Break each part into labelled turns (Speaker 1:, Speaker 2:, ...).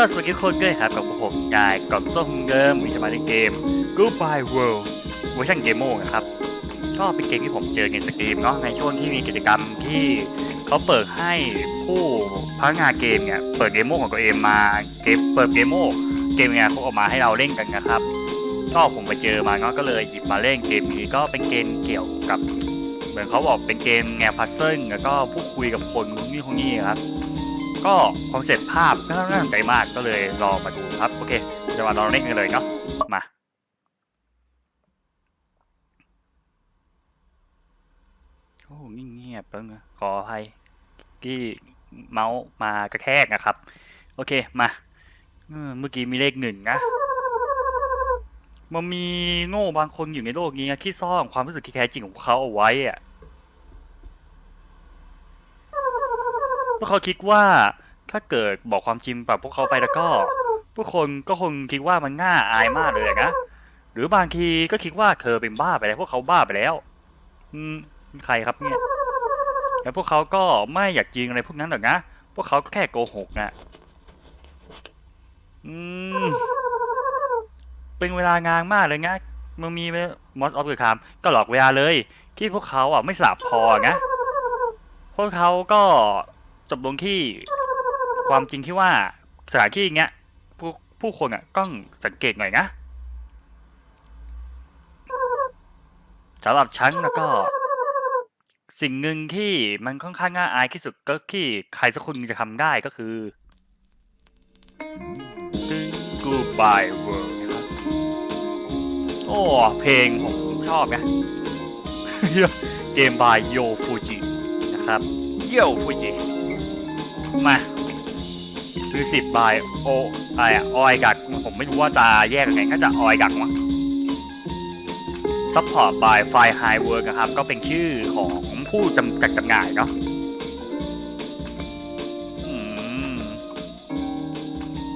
Speaker 1: ก็สวัสดีคนด้วยครับกับผมกายกับโซ่ฮุงเดิมวิจมาในเกม Goodbye World เวอร์ชันเกมโมนะครับ ก็เป็นเกมที่ผมเจอในสตรีมเนาะในช่วงที่มีกิจกรรมที่เขาเปิดให้ผู้พัฒนาเกมเนี่ยเปิดเกมโมของตัวเองมาเกมเปิดเกมโมเกมเนี่ยเขาออกมาให้เราเล่นกันนะครับ ก็ผมไปเจอมาเนาะก็เลยหยิบมาเล่นเกมนี้ก็เป็นเกมเกี่ยวกับ เหมือนเขาบอกเป็นเกมแนวพัซเซิลแล้วก็พูดคุยกับคนนี่คนนี้ครับ ก็คอนเซ็ปต์ภาพก็น่าสนใจมากก็เลยลองมาดูครับ โอเค จะมาลองเล่นกันเลยเนาะมาโอ้เงียบๆเพิ่งนะขออภัยที่เมาส์มากระแทกนะครับ โอเคมาเมื่อกี้มีเลขหนึ่งนะมันมีโง่บางคนอยู่ในโลกนี้นะที่ซ่อนความรู้สึกที่แท้จริงของเขาเอาไว้อะ พวกเขาคิดว่าถ้าเกิดบอกความจริงกับพวกเขาไปแล้วก็พวกคนก็คงคิดว่ามันง่าอายมากเลยอะนะหรือบางทีก็คิดว่าเธอเป็นบ้าไปแล้วพวกเขาบ้าไปแล้ว อืมใครครับเนี่ย แล้วพวกเขาก็ไม่อยากจริงอะไรพวกนั้นหรอกนะพวกเขาก็แค่โกหกนะอืมเป็นเวลางานมากเลยนะมันมีมอสออฟเดอะคามก็หลอกเวลาเลย ที่พวกเขาอะไม่สลับพอนะพวกเขาก็ จบลงที่ความจริงที่ว่าสถานที่เงี้ยผู้ผู้คนอะต้องสังเกตหน่อยนะสำหรับฉันแล้วก็ สิ่งหนึ่งที่มันค่อนข้างน่าอายที่สุดก็ที่ใครสักคนจะทำได้ก็คือ Goodbye World นะครับโอ้เพลงผมชอบนะเกมบายโยฟูจินะครับโยฟูจิ มาคือสิบบายโอไออะออยกักผมไม่รู้ว่าจะแยกยังไงก็จะออยกักมั้งซัพพอร์ตบายไฟไฮเวิร์กครับ ก็เป็นชื่อของผู้จำกัดจำหน่ายเนาะ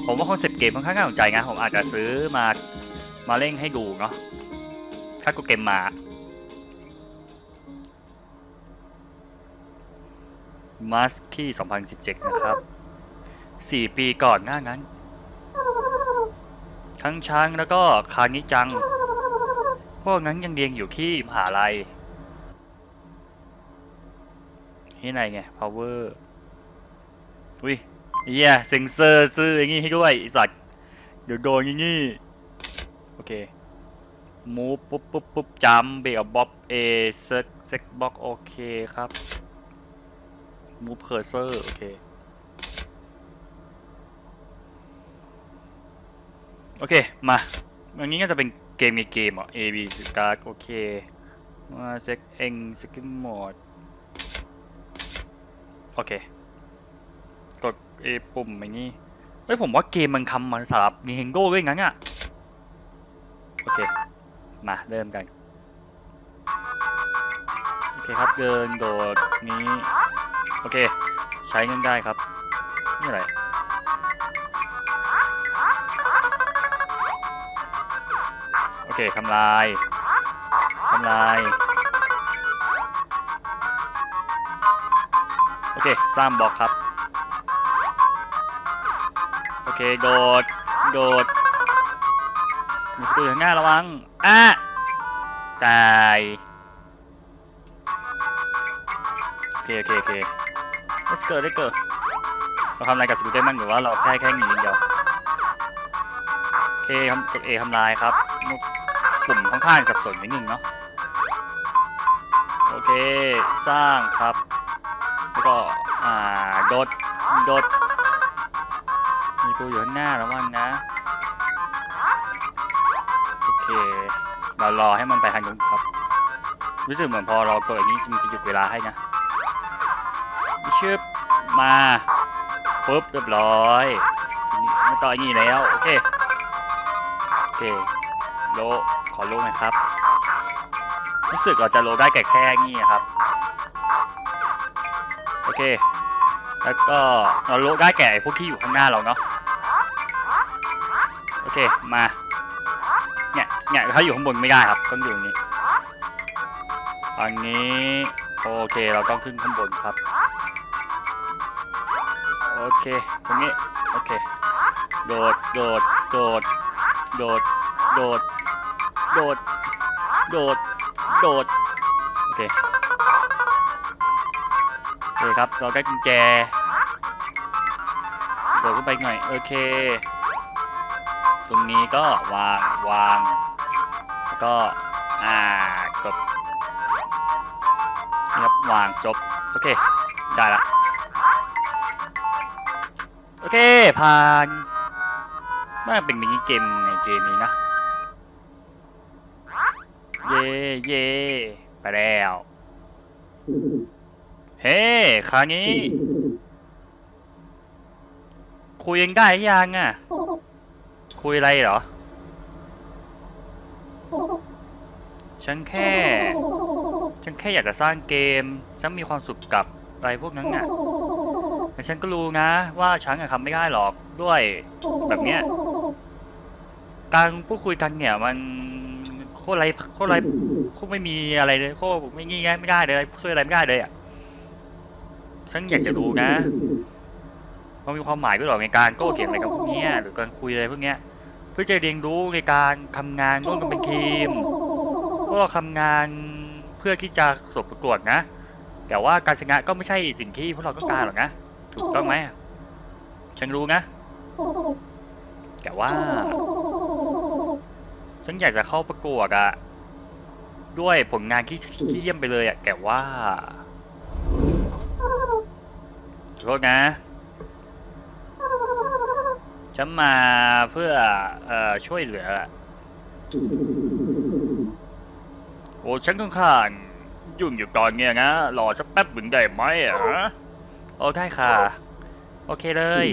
Speaker 1: ผมว่าคอนเซ็ปต์เกมค่อนข้างน่าสนใจนะผมอาจจะซื้อมามาเล่นให้ดูเนาะถ้ากูเกมมา มาสที่2017 นะครับ 4 ปีก่อนหน้านั้น ทั้งช้างแล้วก็คานิจัง พวกนั้นยังเรียนอยู่ที่มหาลัยที่ไหนไง power อุ้ยเฮียเซ็งเซอร์ซื้ออย่างงี้ให้ด้วยสัตว์ เดี๋ยวโดนอย่างงี้ โอเคมูปุ๊บปุ๊บปุ๊บจัมเบรกบ๊อบเอเซ็กเซ็กบ็อกโอเคครับ มูฟเคอร์เซอร์โอเค โอเค มาอันนี้ก็จะเป็นเกมในเกมอะ A B สกาโอเค มาเซ็กเองสกินโหมด โอเค กดเอปุ่มอย่างนี้ เฮ้ย ผมว่าเกมมันทำมันสำหรับ Nintendo ด้วยงั้นอะ โอเค มาเริ่มกัน โอเคครับเดินโดดนี้ โอเค ใช้เงินได้ครับ นี่อะไร โอเคทำลายทำลาย โอเค สร้างบล็อกครับ โอเค โดด โดดมีสกิลข้างหน้าระวังอะตาย โอเค โอเค โอเค let's go let's go เราทำอะไรกับสกิลได้มั้งหรือว่าเราแค่แค่หนีอย่างเดียวโอเคทำกด A ทำลายครับปุ่มข้างๆสับสนนิดนึงเนาะโอเคสร้างครับ แล้วก็อ่าโดดโดดมีตัวอยู่ข้างหน้าแล้ววังนะโอเคเรารอให้มันไปทางนู้นครับรู้สึกเหมือนพอเราเกิดนี้มันจะหยุดเวลาให้นะ ชึบมาปุ๊บเรียบร้อยไม่ต่ออย่างนี้แล้วโอเคโอเคโลขอโลหน่อยครับรู้สึกเราจะโลได้แค่แค่นี้ครับโอเค แล้วก็เราโลได้แก่พวกที่อยู่ข้างหน้าเราเนาะโอเคมาเนี่ยเนี่ยเขาอยู่ข้างบนไม่ได้ครับต้องอยู่นี้อันนี้โอเคเราต้องขึ้นข้างบนครับ เคตรงนี้ โอเค โดด โดด โดด โดด โดด โดด โดด โดด โอเคโอเคครับเราได้กุญแจ โดดขึ้นไปหน่อย โอเค ตรงนี้ก็วาง วาง แล้วก็ อ่ากดนะครับ วาง จบ โอเค ได้ละ เคผ่านน่าเป็นมินิเกมในเกมนี้นะ เย่เย่ไปแล้ว เฮ้คราวนี้ คุยยังได้ยังอะ คุยอะไรเหรอ ฉันแค่ ฉันแค่อยากจะสร้างเกม ฉันมีความสุขกับอะไรพวกนั้นน่ะ แต่ฉันก็รู้นะ ว่าฉันอะทำไม่ได้หรอกด้วยแบบเนี้ย การพูดคุยกันเนี่ย มันโคตรไรโคตรไรโคตรไม่มีอะไรเลยโคตรไม่งี้ไม่ได้เลยช่วยอะไรไม่ได้เลยอะฉันอยากจะรู้นะมันมีความหมายด้วยหรอในการโต้เถียงอะไรกับพวกเนี้ยหรือการคุยอะไรพวกเนี้ย เพื่อจะเรียนรู้ในการทำงานร่วมกันเป็นทีมพวกเราทำงานเพื่อที่จะประสบประกวดนะ แต่ว่าการชนะก็ไม่ใช่สิ่งที่พวกเราต้องการหรอกนะ ถูกต้องไหมฉันรู้นะ แต่ว่า ฉันอยากจะเข้าประกวดอะด้วยผลงานที่ที่เยี่ยมไปเลยอะแต่ว่าโทษนะ ฉันมาเพื่อเอ่อช่วยเหลือ โอ้ฉันค่อนข้างยุ่งอยู่ตอนเนี้ยนะรอสักแป๊บหนึ่งได้ไหมอะ โอ้ได้ค่ะ โอเคเลย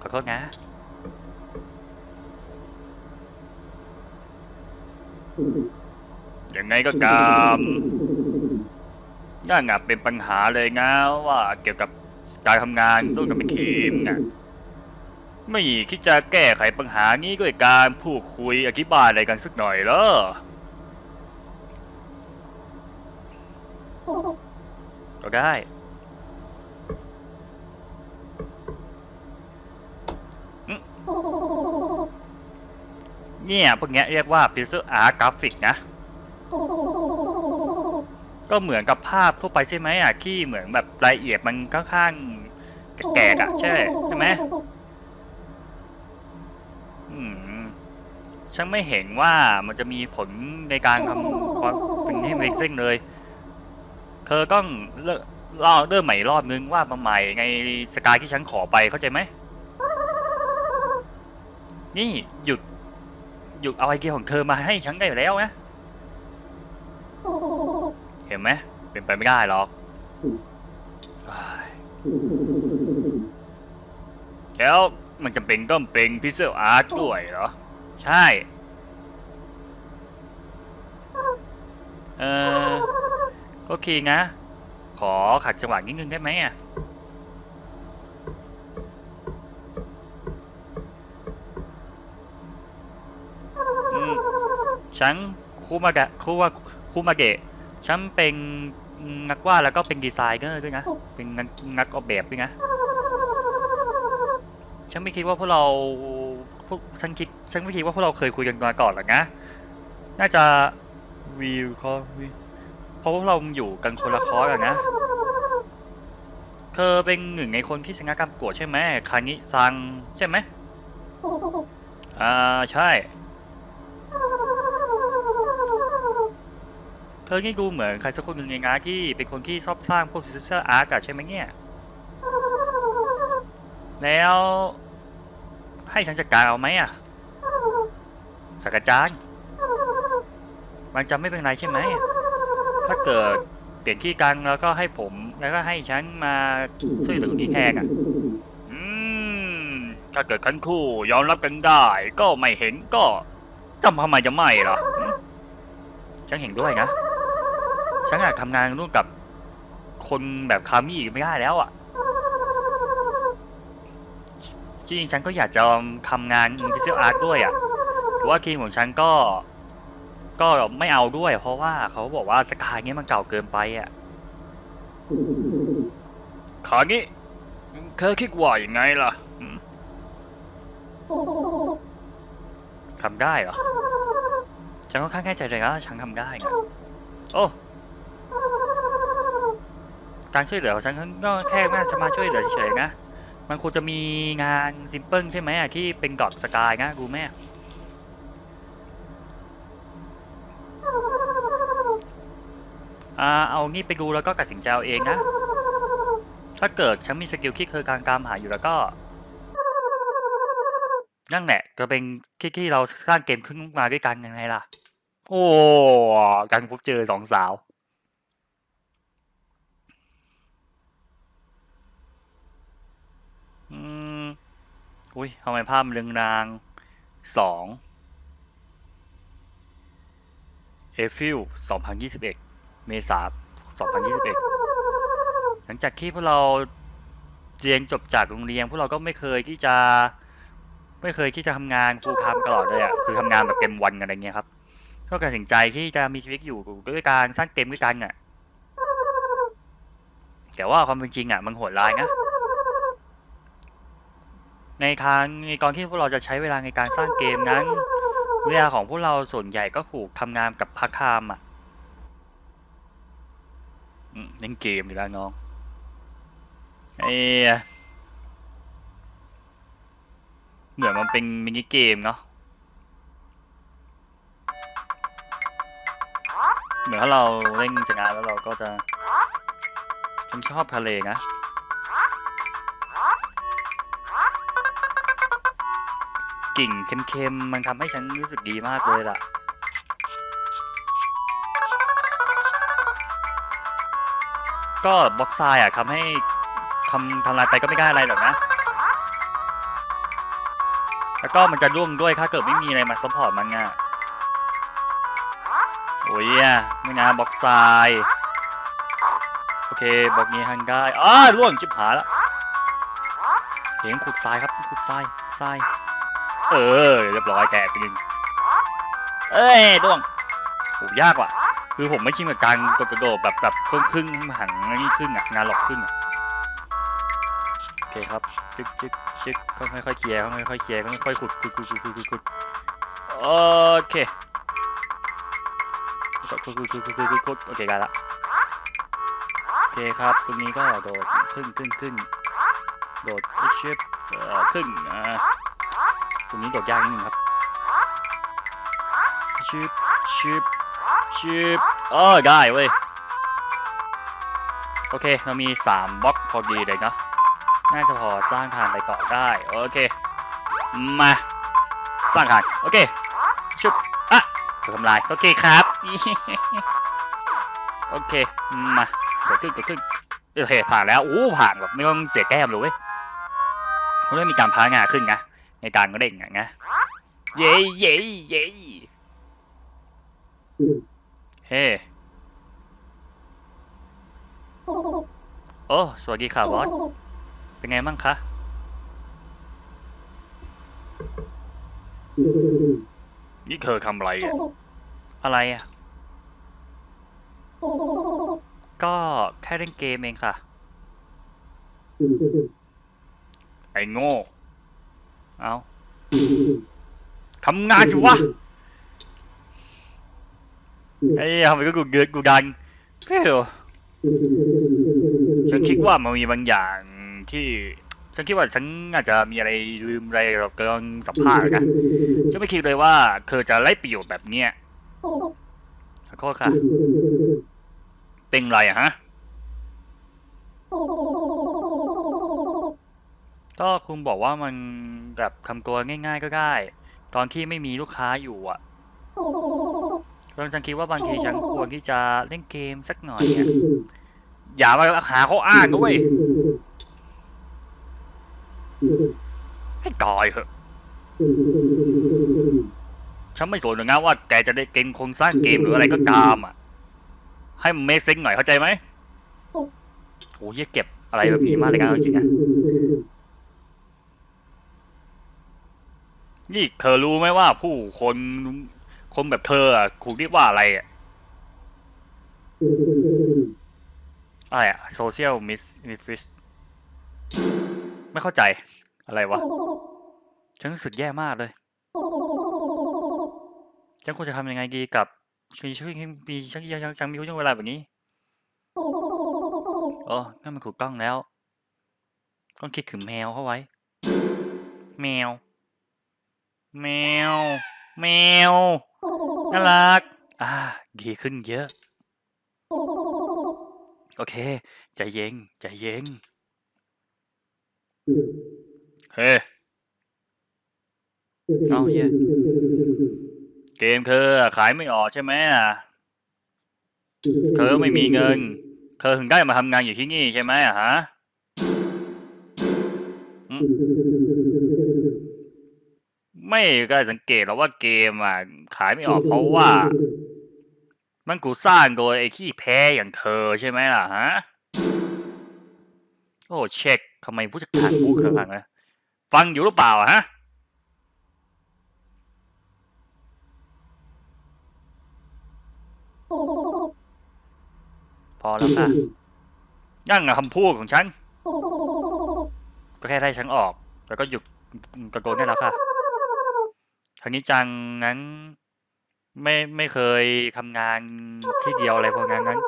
Speaker 1: ขอโทษนะยังไงก็ตามน่างับเป็นปัญหาเลยนะว่าเกี่ยวกับการทำงานร่วมกันเป็นทีมนะไม่คิดจะแก้ไขปัญหานี้ด้วยการพูดคุยอธิบายอะไรกันสักหน่อยเหรอก็ได้ เนี่ยพวกเนี้ยเรียกว่า pixel art graphic นะ ก็เหมือนกับภาพทั่วไปใช่ไหมอะที่เหมือนแบบรายละเอียดมันค่อนข้างแก่ๆอะใช่ใช่ไหมอืมฉันไม่เห็นว่ามันจะมีผลในการทำความเป็นให้เล็กเส้นเลย เธอต้องเลิกเล่าเริ่มใหม่รอบนึงว่ามาใหม่ไงสกายที่ฉันขอไปเข้าใจไหม นี่หยุด หยุดเอาไอเดียของเธอมาให้ฉันได้แล้วนะ เห็นไหมเป็นไปไม่ได้หรอกแล้วมันจำเป็นต้องเป็นพิเศษอาร์ตด้วยเหรอ ใช่ เออก็คีนะ ขอขัดจังหวะนิดนึงได้ไหมอะ ฉันคูมากะคูว่าคูมาเกะฉันเป็นนักวาดแล้วก็เป็นดีไซเนอร์ด้วยนะ เป็นนักออกแบบด้วยนะ ฉันไม่คิดว่าพวกเราพวกฉันคิดฉันไม่คิดว่าพวกเราเคยคุยกันมาก่อนหรอกนะ น่าจะวิวคอวิเพราะพวกเราอยู่กันคนละคอร์สอะนะ เธอเป็นหนึ่งในคนที่ชนะการประกวดใช่ไหมคานิซังใช่ไหมอ่าใช่ ธอนี่ดูเหมือนใครสักคนหนึ่งในงาที่เป็นคนที่ชอบสร้างพวกซิสเตอร์อาร์ตใช่ไหมเนี่ย แล้วให้ฉันจัดการเอาไหมอะจัดการมันจะไม่เป็นไรใช่ไหม ถ้าเกิดเปลี่ยนขี้กังแล้วก็ให้ผมแล้วก็ให้ฉันมาช่วยเหลือที่แขกอะอืมถ้าเกิดคันคู่ยอมรับกันได้ ก็ไม่เห็นก็จำทำไมจะไม่ล่ะหืมฉันเห็นด้วยนะ ฉันอยากทำงานร่วมกับคนแบบคามี่อีกไม่ได้แล้วอะจริงๆฉันก็อยากจะทำงานดิจิทัลอาร์ตด้วยอะแต่ว่าทีมของฉันก็ ก็ไม่เอาด้วย เพราะว่าเขาบอกว่าสกายเนี้ยมันเก่าเกินไปอะขางี้เธอคิดว่าอย่างไงล่ะทำได้เหรอ ฉันค่อนข้างแน่ใจเลยว่าฉันทำได้ไงโอ้ การช่วยเหลือของฉันก็แค่ว่าจะมาช่วยเหลือเฉยๆนะ มันควรจะมีงานซิมเพิลใช่ไหมอะที่เป็นดอทสกายนะกูแม่อ่าเอานี่ไปดูแล้วก็ตัดสินใจเอาเองนะ ถ้าเกิดฉันมีสกิลคิดเคยการตามหาอยู่แล้วก็นั่นแหละก็เป็นที่ที่เราสร้างเกมขึ้นมาด้วยกันยังไงล่ะ โอ้กันพบเจอสองสาว อืม อุ้ยทำไมภาพมันเรืองรางสองเอฟิลสองพันยี่สิบเอ็ดเมษาสองพันยี่สิบเอ็ดหลังจากที่พวกเราเรียนจบจากโรงเรียนพวกเราก็ไม่เคยที่จะ ไม่เคยที่จะทำงานฟูลไทม์ตลอดเลยอะคือทำงานแบบเต็มวันอะไรเงี้ยครับก็ตัดสินใจที่จะมีชีวิตอยู่ด้วยการสร้างเกมด้วยกันอะแต่ว่าความเป็นจริงอะมันโหดร้ายนะ ในทางในตอนที่พวกเราจะใช้เวลาในการสร้างเกมนั้น เวลาของพวกเราส่วนใหญ่ก็ถูกทำงานกับพักคามอะเล่นเกมดีแล้วน้องไอ้เหมือนมันเป็นมินิเกมเนาะเหมือนถ้าเราเล่นชนะแล้วเราก็จะฉันชอบทะเลนะ กลิ่นเค็มๆ มันทำให้ฉันรู้สึกดีมากเลยล่ะ ก็บล็อกไซด์อะทำให้ทำทำลายไปก็ไม่ได้อะไรหรอกนะ แล้วก็มันจะร่วงด้วยถ้าเกิดไม่มีอะไรมาซัพพอร์ตมันอะโอ้ยอะไม่นะบล็อกไซด์โอเคบล็อกนี้ทันได้อ้าร่วงชิบหายละเห็นขุดทรายครับขุดทรายทราย เออเรียบร้อยแตกไปหนึ่งเอ้ยดวงโหยากว่ะ คือผมไม่ชินกับการกดกระโดดแบบแบบครึ่งครึ่งหันนี่ครึ่งอะงานหลอกขึ้นอะโอเคครับจึ๊กจึ๊กจึ๊กค่อยค่อยเคลียร์ค่อยค่อยเคลียร์ค่อยขุดขุดขุดขุดขุดขุดขุดโอเคขุดขุดขุดขุดขุดขุดขุดโอเคได้ละโอเคครับตรงนี้ก็โดดขึ้นขึ้นขึ้นโดดชิเอ่อขึ้นอ่า ตรงนี้โดดยากนิดนึงครับชิบชิบชิบเออได้เว้ย โอเค เรามี 3บล็อกพอดีเลยเนาะน่าจะพอสร้างทางไปต่อได้ โอเค มา สร้างทางโอเคชุบอะถูกทำลาย โอเคครับ โอเค มาเกิดขึ้นเกิดขึ้นโอเคผ่านแล้ว โอ้ ผ่านแบบไม่ต้องเสียแก้มเลยเว้ยเพราะว่ามีการพางาขึ้นไง ในการก็เด้งอะนะเย้เย้เย้เฮ้โอ้สวัสดีค่ะบอสเป็นไงบ้างคะนี่เธอทำอะไรอะอะไรอะก็แค่เล่นเกมเองค่ะ ไอ้โง่ เอาทำงานสิวะไอ้ยทำไมก็กูเกิดกูดังเพ่อฉันคิดว่ามันมีบางอย่างที่ ฉันคิดว่าฉันอาจจะมีอะไรลืมอะไรกับการสัมภาษณ์นะฉันไม่คิดเลยว่า เธอจะไล่ประโยชน์แบบเนี้ยขอโทษค่ะ เป็นไรอะฮะก็คุณบอกว่ามัน แบบทำตัวง่าย ๆ ก็ได้ ตอนที่ไม่มีลูกค้าอยู่อะเราฉันคิดว่าบางทีฉันควรที่จะเล่นเกมสักหน่อยอะอย่ามาหาเขาอ้างด้วยให้ตายเถอะ ฉันไม่สนหรอกนะว่าแกจะได้เก่งโครงสร้างเกมหรืออะไรก็ตามอะ ให้มันเมคเซ็งหน่อยเข้าใจไหมโอ้ยเก็บอะไรแบบนี้มากเลยนะเอาจริงๆนะ นี่เธอรู้ไหมว่าผู้คนคนแบบเธออะถูกเรียกว่าอะไรอะอะไรอะโซเชียลมิสมิฟิสไม่เข้าใจอะไรวะ ฉันรู้สึกแย่มากเลย ฉันควรจะทำยังไงดีกับมีช่วยมีช่างยังยังมีช่วงเวลาแบบนี้โอ้นั่นมันถูกต้องแล้ว ต้องคิดถึงแมวเข้าไว้ แมว แมว แมว น่ารัก อ่า ดีขึ้นเยอะ โอเค ใจเย็น ใจเย็น เฮ้เอาเหี้ยเกมเธอขายไม่ออกใช่ไหมอะ เธอไม่มีเงิน เธอถึงได้มาทำงานอยู่ที่นี่ใช่ไหมอะฮะ ไม่ก็สังเกตหรอกว่าเกมอะ ขายไม่ออกเพราะว่า มันกูสร้างโดยไอ้ขี้แพ้อย่างเธอใช่ไหมล่ะฮะ โอ้เช็คทำไมผู้จัดการพูดขนาดนั้นฟังอยู่หรือเปล่าอะฮะพอแล้วค่ะยั่งอะคำพูดของฉัน ก็แค่ได้ฉันออก แล้วก็หยุดกระโกนได้แล้วค่ะ ทางนี้จังงั้น ไม่ไม่เคยทำงานที่เดียวอะไรพวกนั้นงั้น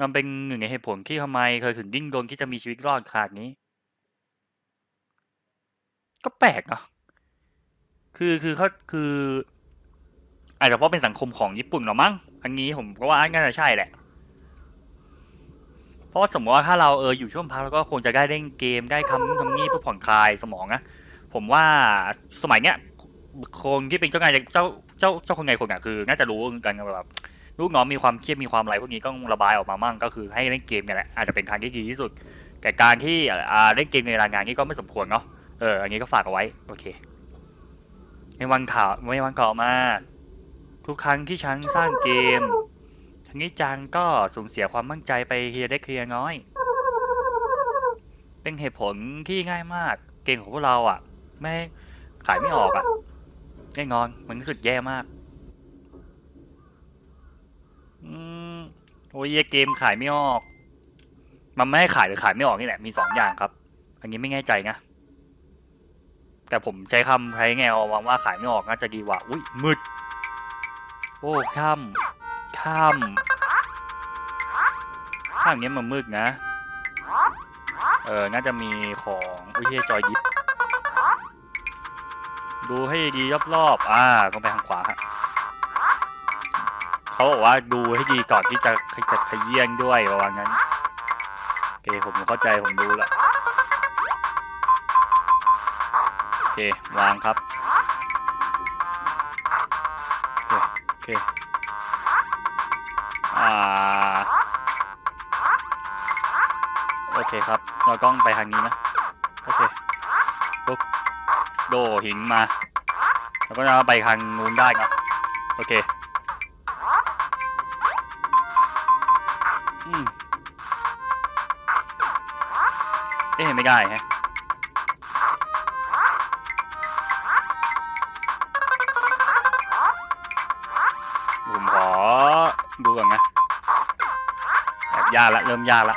Speaker 1: มันเป็นหนึ่งในเหตุผลที่ทำไมเคยถึงดิ้นรนที่จะมีชีวิตรอดขนาดนี้ ก็แปลกเนาะคือคือเขาคือ อาจจะเพราะเป็นสังคมของญี่ปุ่นหรอมั้งอันนี้ผมก็ว่าน่าจะใช่แหละ เพราะว่าสมมติว่าถ้าเราเอออยู่ช่วงพักแล้วก็คงจะได้เล่นเกมได้ทำทำนี่เพื่อผ่อนคลายสมองนะผมว่าสมัยเนี้ย คนที่เป็นเจ้านายเจ้าเจ้าเจ้าคนไงคนอะคือ น่าจะรู้กันแบบลูกน้องมีความเครียดมีความอะไรพวกนี้ก็ระบายออกมามั่งก็คือให้เล่นเกมกันแหละอาจจะเป็นทางที่ดีที่สุดแต่การที่อ่าเล่นเกมในเวลางานนี่ก็ไม่สมควรเนาะเอออันนี้ก็ฝากเอาไว้ โอเค ในวันข่าวในวันก่อมา ทุกครั้งที่ฉันสร้างเกมทั้งนี้จังก็สูญเสียความมั่นใจไปเฮียเล็กเฮียน้อย เป็นเหตุผลที่ง่ายมาก เกมของพวกเราอะ ไม่ขายไม่ออกอะ แน่นอนมันรู้สึกแย่มาก อืมโอ้ยเกมขายไม่ออก มันไม่ให้ขายหรือขายไม่ออกนี่แหละ มีสองอย่างครับ อันนี้ไม่แน่ใจนะ แต่ผมใช้คำใช้แงววางว่าขายไม่ออกน่าจะดีกว่า อุ้ยมืด โอ้ค่ำค่ำข้างนี้มันมืดนะ เออ น่าจะมีของวิทยจอยยิป ดูให้ดีรอบๆอ่าต้องไปทางขวาฮะเขาบอกว่าดูให้ดีก่อนที่จะจะขยี้ด้วยประมาณนั้นโอเคผมเข้าใจผมดูละโอเควางครับโอเคโอเคอ่าโอเคครับเราต้องไปทางนี้นะ โดหินมาแล้วก็จะไปทางนู้นได้เนาะโอเคอืมเอ๊ะไม่ได้ฮะผมขอดูก่อนนะแอบยากละ เริ่มยากละ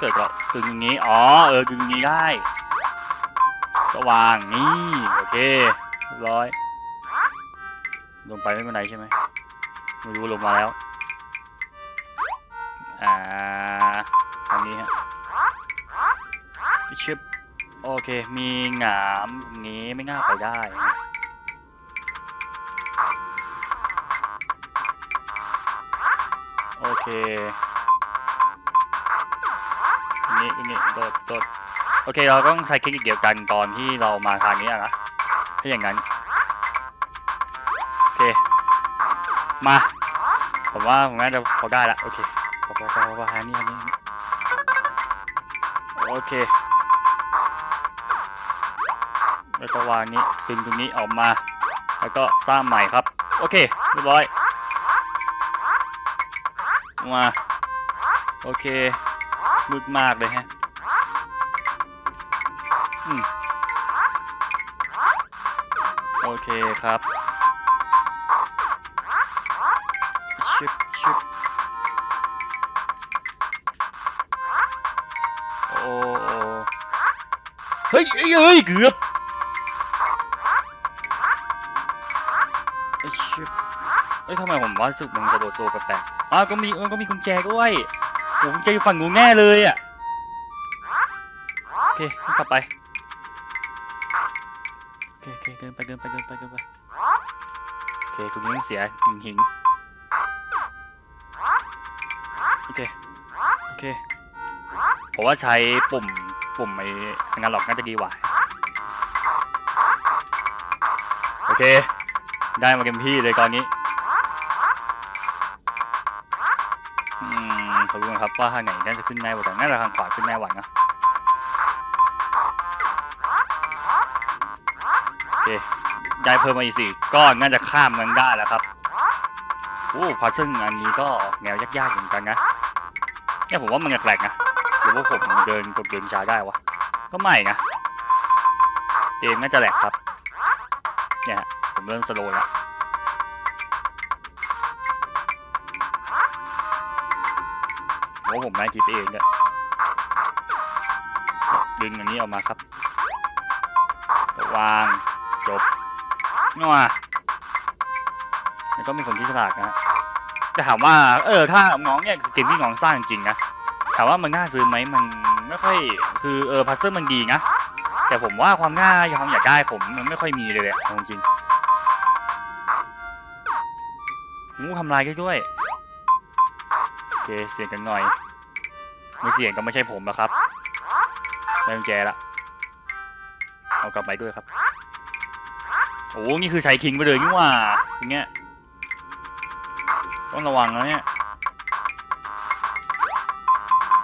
Speaker 1: เกิดเราตึงอย่างนี้ อ๋อ เออตึงอย่างนี้ได้ก็วางนี่ โอเคเร้อย ลงไปไม่เป็นไรใช่ไหมไม่รู้ลงมาแล้ว อ่าทางนี้ฮะชิบโอเค มีหงามงนี้ไม่น่าไปได้โอเค นี้ตรงนี้โดดโดดโอเคเราต้องใช้เทคนิคเดียวกันตอนที่เรามาทางนี้อะนะถ้าอย่างนั้นโอเคมาผมว่าผมน่าจะพอได้ละโอเคพอพอพอพออันนี้อันนี้อันนี้โอเคแล้วก็วางนี้ดึงตรงนี้ออกมา แล้วก็สร้างใหม่ครับ โอเคเรียบร้อยมาโอเค มืดมากเลยฮะอโอเคครับชิบชิบโอ้เฮ้ยเอ้ยเกือบไอชิบเอ้ยทำไมผมว่ารู้สึกมันกระโดดตัวแปลกๆอ้าวก็มีมันก็มีกุญแจด้วย โอ้กุญแจอยู่ฝั่งหนูแน่เลยอะโอเคงั้นกลับไปโอเคโอเคเดินไปเดินไปเดินไปเดินไปโอเคตรงนี้เสียหิงหิงโอเคโอเคผมว่าใช้ปุ่มปุ่มไอ้งานหลอกน่าจะดีกว่าโอเค ได้มาเต็มที่เลยตอนนี้ ว่าทางไหนน่าจะขึ้นง่ายกว่ากันน่าจะทางขวาขึ้นง่ายกว่านะโอเคได้เพิ่มมาอีกสี่ก้อนน่าจะข้ามมันได้แล้วครับโอ้พาซึ่งอันนี้ก็แนวยากๆเหมือนกันนะเนี่ยผมว่ามันแปลกๆนะหรือว่าผมเดินกดเดินช้าได้วะก็ไม่นะเกมน่าจะแหลกครับเนี่ยฮะผมเริ่มสโลว์แล้ว โอ้ผมไม่คิดเองเนี่ยดึงอันนี้ออกมาครับ วางจบนัวแล้วก็มีคนที่ฉลาดนะฮะจะถามว่า เออ ถ้าน้องเนี่ยเกมที่น้องสร้างจริงนะถามว่ามันน่าซื้อไหมมันไม่ค่อย คือเออพัซเซิลมันดีนะแต่ผมว่าความง่ายความอยากได้ผมมันไม่ค่อยมีเลยแหละเอาจริงงูทำลายได้ด้วย โอเค เสียงกันหน่อย ไม่เสียงก็ไม่ใช่ผมแล้วครับได้กุญแจละเอากลับไปด้วยครับโอ้นี่คือใช้คิงไปเลยนี่หว่าอย่างเงี้ยต้องระวังนะเนี่ย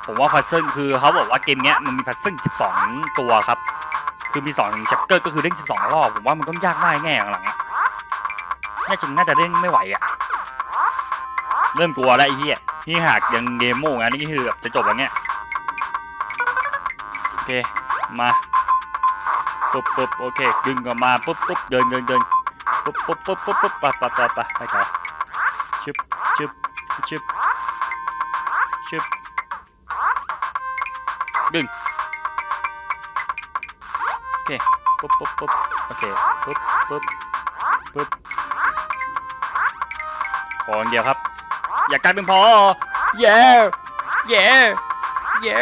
Speaker 1: ผมว่าพัซเซิลคือเขาบอกว่าเกมเนี้ยมันมีพัซเซิล12 ตัวครับ คือมี2ชัปเตอร์ก็คือเล่น12 รอบ ผมว่ามันต้องยากมากแน่หลังน่าจริงน่าจะเล่นไม่ไหวอะ เริ่มกลัวแล้วไอ้เหี้ย นี่หากยังเดโมงานนี่คือแบบจะจบแล้วเนี่ยโอเคมาปุ๊บปุ๊บโอเคดึงออกมาปุ๊บปุ๊บเดินเดินเดินปุ๊บปุ๊บปุ๊บปุ๊บปุ๊บไปไปไปไปไปต่อชึบชึบชึบชึบดึงโอเคปุ๊บปุ๊บปุ๊บโอเคปุ๊บปุ๊บปุ๊บขออย่างเดียวครับ อยากกลายเป็นพอเย้เย้เย้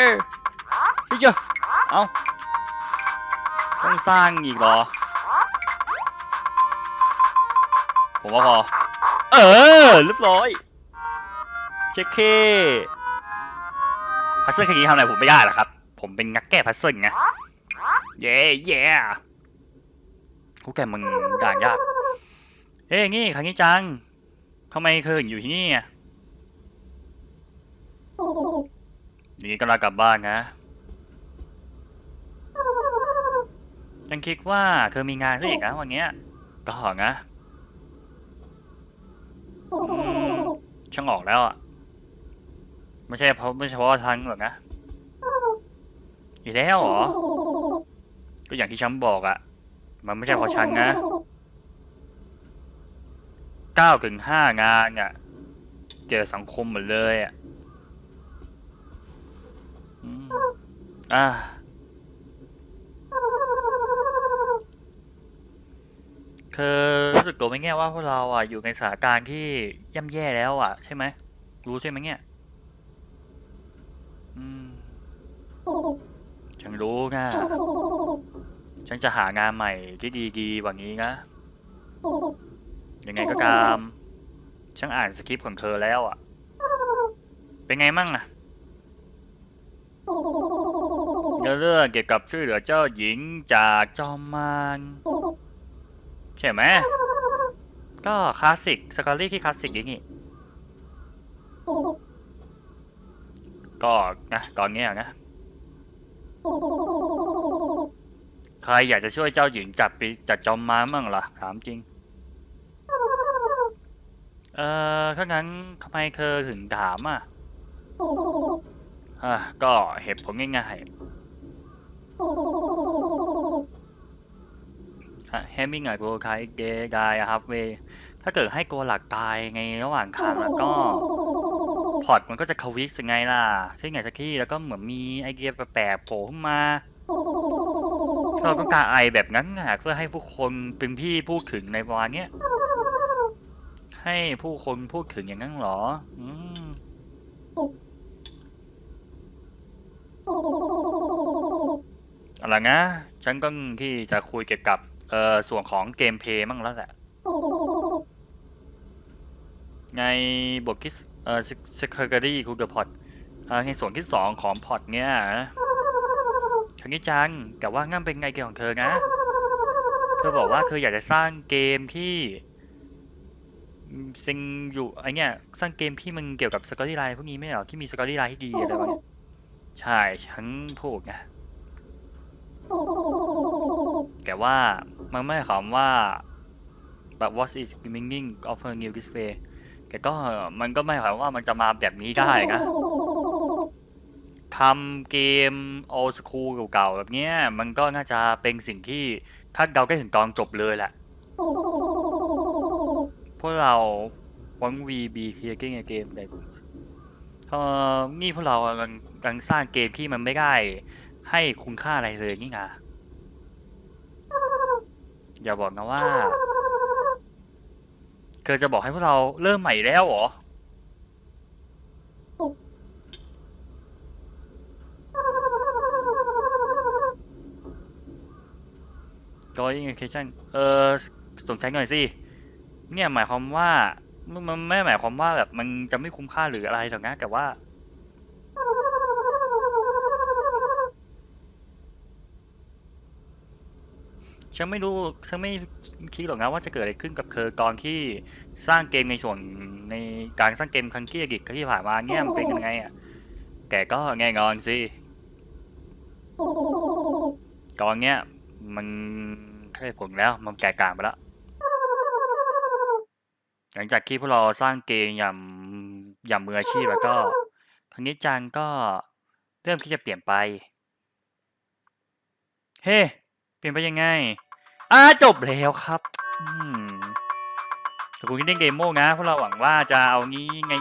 Speaker 1: พี่เจ้าเอาต้องสร้างอีกเหรอ ผมว่าพอ เออเรียบร้อยเช็คเคพัซเซิลแค่นี้ทำอะไรผมไม่ได้หรอกครับ ผมเป็นนักแก้พัซเซิลไงเย้เย้กูแกมันด่านยากเฮ้ยงี้คังนี้จังทำไมเธออยู่ที่นี่อะ อย่าง นี้ก็ลากลับบ้านนะ ฉันคิดว่าเธอมีงานซะอีกนะวันเนี้ย ก็หอนะอืมช่างออกแล้วอะ ไม่ใช่เพราะไม่ใช่เพราะว่าฉันหรอกนะ อีกแล้วเหรอ ก็อย่างที่ฉันบอกอะ มันไม่ใช่เพราะฉันนะเก้าถึงห้างานอะ เจอสังคมหมดเลยอะ อ่าเธอรู้สึกตัวไหมเนี่ยว่าพวกเราอะอยู่ในสถานการณ์ที่ย่ำแย่แล้วอะ ใช่ไหม รู้ใช่ไหมเนี่ย อืม ฉันรู้นะฉันจะหางานใหม่ที่ดีๆกว่านี้นะ ยังไงก็ตาม ฉันอ่านสคริปต์ของเธอแล้วอะ เป็นไงมั่งอะ เนื้อเรื่องเกี่ยวกับช่วยเหลือเจ้าหญิงจากจอมมารใช่ไหม ก็คลาสสิกสกอรี่ที่คลาสสิกอย่างงี้ ก็นะตอนเนี้ยนะใครอยากจะช่วยเจ้าหญิงจับไปจัดจอมมารมั่งล่ะถามจริง เอ่อถ้างั้นทำไมเธอถึงถามอะอะก็เหตุผลง่ายๆฮะ แฮมมิ่งอะโกคายเกกายอะครับเวถ้าเกิดให้ตัวหลักตายในระหว่างทางแล้วก็พอร์ตมันก็จะควิกยังไงล่ะขึ้นไงสักที่แล้วก็เหมือนมีไอเดียแปลกๆโผล่ขึ้นมาเราต้องการอะไรแบบนั้นน่ะเพื่อให้ผู้คนเป็นที่พูดถึงในประมาณเนี้ยให้ผู้คนพูดถึงอย่างนั้นเหรอ อืม อะไรนะฉันก็ที่จะคุยเกี่ยวกับเอ่อส่วนของเกมเพลย์มั่งแล้วแหละ ในบทที่สเอ่อ Secretary c o o k e r Pod เอ่อในส่วนที่สองของพอดเนี่ยทังนี้จังแต่ว่างั้นเป็นไงเกี่ยวของเธอนะ เธอบอกว่าเธออยากจะสร้างเกมที่อืมซิงอยู่ไอเนี้ยสร้างเกมที่มันเกี่ยวกับสกอตตี้ไลน์พวกนี้ไม่เหรอที่มีสกอตตี้ไลน์ที่ดีอะไรแบบเนี้ยใช่ฉันถูกไง แต่ว่ามันไม่ความว่าแบบ what is meaning of her new display แต่ก็มันก็ไม่หมายคำว่ามันจะมาแบบนี้ได้นะทำเกม old school เก่าๆแบบเนี้ย มันก็น่าจะเป็นสิ่งที่ถ้าเราใกล้ถึงตอนจบเลยแหละ พวกเราวัง VB creating a game ได้เออนี่พวกเรากำลังกำลังสร้างเกมที่มันไม่ได้ ให้คุณค่าอะไรเลยนี่ไงอย่าบอกนะว่าเธอจะบอกให้พวกเราเริ่มใหม่แล้วเหรอ Drawing Education เออสนใจหน่อยสิ เนี่ยหมายความว่ามันมันไม่หมายความว่าแบบมันจะไม่คุ้มค่าหรืออะไรหรอกนะ แต่ว่า ฉันไม่รู้ฉันไม่คิดหรอกนะว่าจะเกิดอะไรขึ้นกับเธอตอนที่สร้างเกมในส่วนในการสร้างเกมครั้งที่อดีตที่ผ่านมาเนี่ยมันเป็นยังไงอะแกก็แน่นอนสิตอนเนี้ยมันใช่ผลแล้วมันแก่กลางไปแล้ว หลังจากที่พวกเราสร้างเกมอย่างอย่างมืออาชีพแล้วก็ทางนี้จังก็เริ่มที่จะเปลี่ยนไป เฮ้เปลี่ยนไปยังไง อ่าจบแล้วครับขอบคุณที่เล่นเกมโม่นะพวกเราหวังว่าจะเอานี้ไง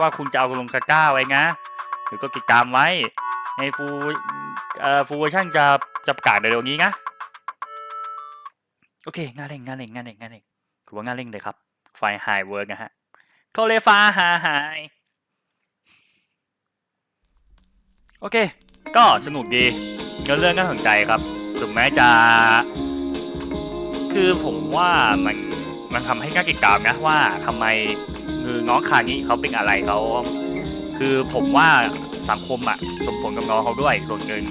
Speaker 1: ว่าคุณจะเอาลงกระก้าไว้นะหรือก็กิจกรรมไว้ ในฟูเอ่อฟูเวอร์ชันจะจะประกาศเร็วๆนี้นะโอเค งานเร่งงานเร่งงานเร่งงานเร่งถือว่างานเร่งเลยครับ ไฟไฮเวิร์กนะฮะโทเลฟ้าหาหายโอเค ก็สนุกดีเนื้อเรื่องก็สนใจครับถึงแม้จะ คือผมว่ามันมันทำให้น่าติดตามนะว่าทำไมคือน้องคานี้เขาเป็นอะไรเขาคือผมว่าสังคมอะสมผลกับน้องเขาด้วยส่วนหนึ่ง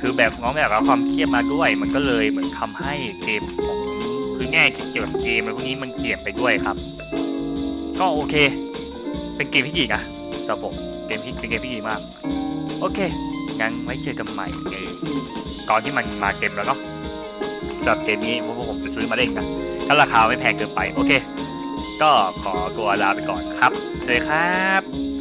Speaker 1: คือแบบน้องแบบรับความเครียดมาด้วย มันก็เลยเหมือนทำให้เกมของคือแง่คิดเกี่ยวกับเกมอะไรพวกนี้มันเปลี่ยนไปด้วยครับ ก็โอเค เป็นเกมที่ดีนะรับผมเกมที่เป็นเกมที่ดีมาก โอเคงั้นไว้เจอกันใหม่ในตอนที่มันมาเต็มแล้วเนาะ สำหรับเกมนี้พวกผมจะซื้อมาเล่นกันถ้าราคาไม่แพงเกินไป โอเค ก็ขอตัวลาไปก่อนครับ สวัสดีครับ